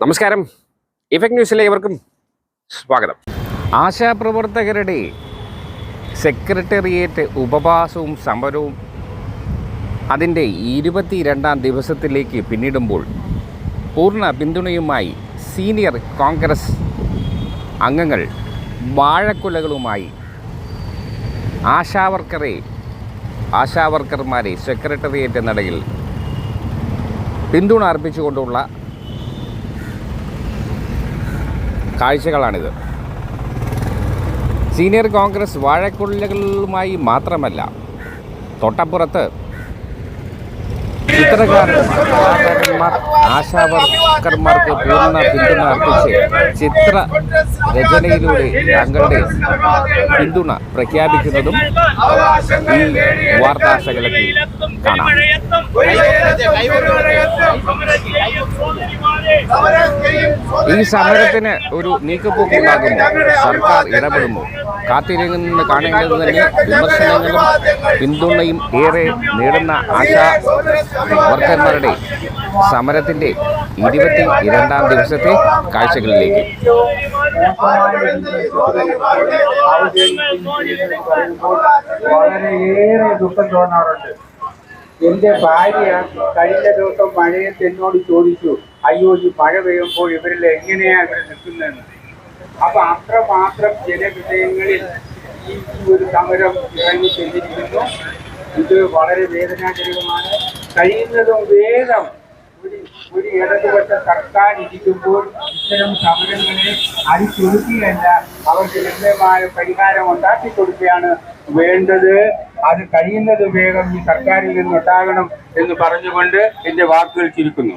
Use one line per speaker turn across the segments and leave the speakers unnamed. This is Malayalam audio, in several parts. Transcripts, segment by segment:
നമസ്കാരം. ഇഫക്ട് ന്യൂസിലെ ഇവർക്കും സ്വാഗതം. ആശാപ്രവർത്തകരുടെ സെക്രട്ടേറിയറ്റ് ഉപവാസവും സമരവും അതിന്റെ ഇരുപത്തിരണ്ടാം ദിവസത്തിലേക്ക് പിന്നിടുമ്പോൾ പൂർണ പിന്തുണയുമായി സീനിയർ കോൺഗ്രസ് അംഗങ്ങൾ വാഴക്കുലകളുമായി ആശാവർക്കറെ ആശാവർക്കർമാരെ സെക്രട്ടേറിയറ്റ് നടയിൽ പിന്തുണ അർപ്പിച്ചുകൊണ്ടുള്ള കാഴ്ചകളാണിത്. സീനിയർ കോൺഗ്രസ് വാഴക്കുള്ളികളുമായി മാത്രമല്ല തൊട്ടപ്പുറത്ത് ആശാവർക്കർമാർക്ക് പൂർണ പിന്തുണ അർപ്പിച്ച് ചിത്ര രചനയിലൂടെ തങ്ങളുടെ പിന്തുണ പ്രഖ്യാപിക്കുന്നതും ഈ വാർത്താശകലത്തിൽ കാണാം. ഈ സമരത്തിന് ഒരു നീക്കുപോക്കുണ്ടാകുമോ സർക്കാർ ഇടപെടുമോ കാത്തിരുന്ന് കാണേണ്ടത് തന്നെ വിമർശനങ്ങളും പിന്തുണയും ഏറെ നേടുന്ന ആശാ വർക്കർമാരുടെ സമരത്തിന്റെ ഇരുപത്തി രണ്ടാം ദിവസത്തെ കാഴ്ചകളിലേക്ക്.
വളരെയേറെ ദുഃഖം തോന്നാറുണ്ട്. എന്റെ ഭാര്യ കഴിഞ്ഞ ദിവസം മഴയത്ത് എന്നോട് ചോദിച്ചു അയ്യോ ഈ മഴ പെയ്യുമ്പോൾ ഇവരിൽ എങ്ങനെയാണ് ഇവർ നിൽക്കുന്നതെന്ന്? അപ്പൊ അത്രമാത്രം ജനവിഷയങ്ങളിൽ ഈ ഒരു സമരം ഇറങ്ങി ചെന്നിരിക്കുന്നു. ഇത് വളരെ വേദനാജനകമാണ്. കഴിയുന്നതും വേഗം ഒരു ഒരു ഇടതുപക്ഷ സർക്കാർ ഇരിക്കുമ്പോൾ ഇത്തരം സമരങ്ങളെ അടിച്ചൊതുക്കുകയല്ല. അവർക്ക് ലഭ്യമായ പരിഹാരം ഉണ്ടാക്കി കൊടുക്കുകയാണ് വേണ്ടത്. അത് കഴിയുന്നത് വേഗം ഈ സർക്കാരിൽ നിന്നുണ്ടാകണം എന്ന് പറഞ്ഞുകൊണ്ട് എന്റെ വാക്കുകൾ ചുരുക്കുന്നു.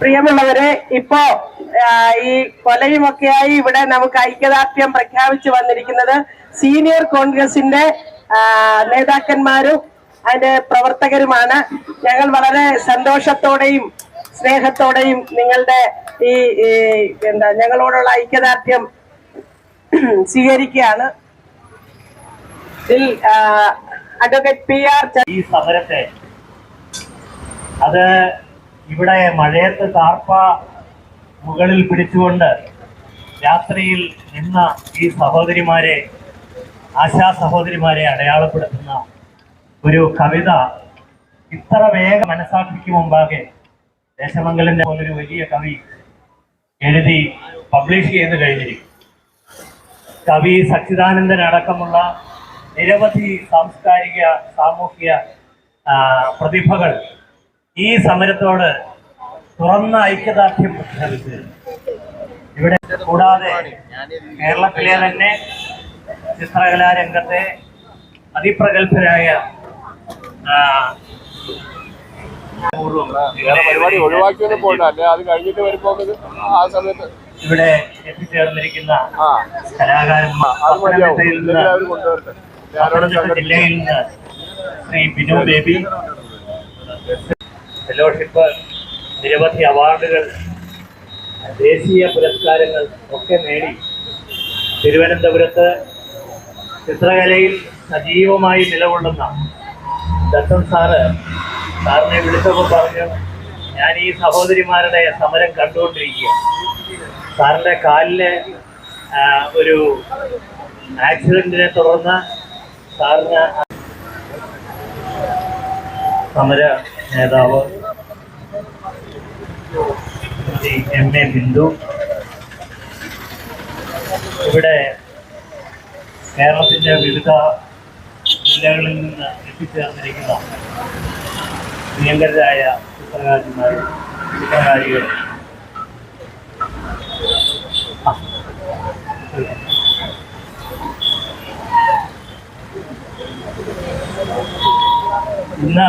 പ്രിയമുള്ളവരെ ഇപ്പോ ഈ കൊലയുമൊക്കെയായി ഇവിടെ നമുക്ക് ഐക്യദാർഢ്യം പ്രഖ്യാപിച്ചു വന്നിരിക്കുന്നത് സീനിയർ കോൺഗ്രസിന്റെ നേതാക്കന്മാരും അതിന്റെ പ്രവർത്തകരുമാണ്. ഞങ്ങൾ വളരെ സന്തോഷത്തോടെയും സ്നേഹത്തോടെയും നിങ്ങളുടെ ഈ എന്താ ഞങ്ങളോടുള്ള ഐക്യദാർഢ്യം സ്വീകരിക്കുകയാണ്. അഡ്വക്കേറ്റ് പി ആർ
ഈ സമരത്തെ അത് ഇവിടെ മഴയത്ത് താർപ്പ മുകളിൽ പിടിച്ചുകൊണ്ട് രാത്രിയിൽ നിന്ന ഈ സഹോദരിമാരെ ആശാ സഹോദരിമാരെ അടയാളപ്പെടുത്തുന്ന ഒരു കവിത ഇത്ര വേഗം മനസാക്ഷിക്ക് മുമ്പാകെ ദേശമംഗലന്റെ പോലൊരു വലിയ കവി എഴുതി പബ്ലിഷ് ചെയ്ത് കഴിഞ്ഞിരിക്കും കവി സച്ചിദാനന്ദൻ അടക്കമുള്ള നിരവധി സാംസ്കാരിക സാമൂഹിക പ്രതിഭകൾ ഈ സമരത്തോട് തുറന്ന ഐക്യദാർഢ്യം പ്രഖ്യാപിച്ച് ഇവിടെ കൂടാതെ കേരളത്തിലെ തന്നെ ചിത്രകലാരംഗത്തെ അതിപ്രഗത്ഭരായ ആ,
പരിപാടി ഒഴിവാക്കിയൊന്നും പോകണ്ട അല്ലെ? അത് കഴിഞ്ഞിട്ട് വരുമ്പോ ആ സമയത്ത്.
ഇവിടെ എത്തിച്ചേർന്നിരിക്കുന്ന കലാകാരന്മാർ ജില്ലയിൽ നിന്ന് ശ്രീ ബിനു ബേബി ഫെലോഷിപ്പ് നിരവധി അവാർഡുകൾ ദേശീയ പുരസ്കാരങ്ങൾ ഒക്കെ നേടി. തിരുവനന്തപുരത്ത് ചിത്രകലയിൽ സജീവമായി നിലകൊള്ളുന്ന ദത്തൻ സാറ് സാറിനെ വിളിച്ചപ്പോൾ പറഞ്ഞു ഞാൻ ഈ സഹോദരിമാരുടെ സമരം കണ്ടുകൊണ്ടിരിക്കുക സാറിന്റെ കാലിന് ഒരു ആക്സിഡന്റിനെ തുടർന്ന് സാറിന് സമര നേതാവ് എം എ ബിന്ദു ഇവിടെ കേരളത്തിന്റെ വിവിധ ജില്ലകളിൽ നിന്ന് എത്തിച്ചേർന്നിരിക്കുന്ന പ്രിയങ്കരായ ചിത്രകാരന്മാർ ചിത്രകാരികൾ. ഇന്ന്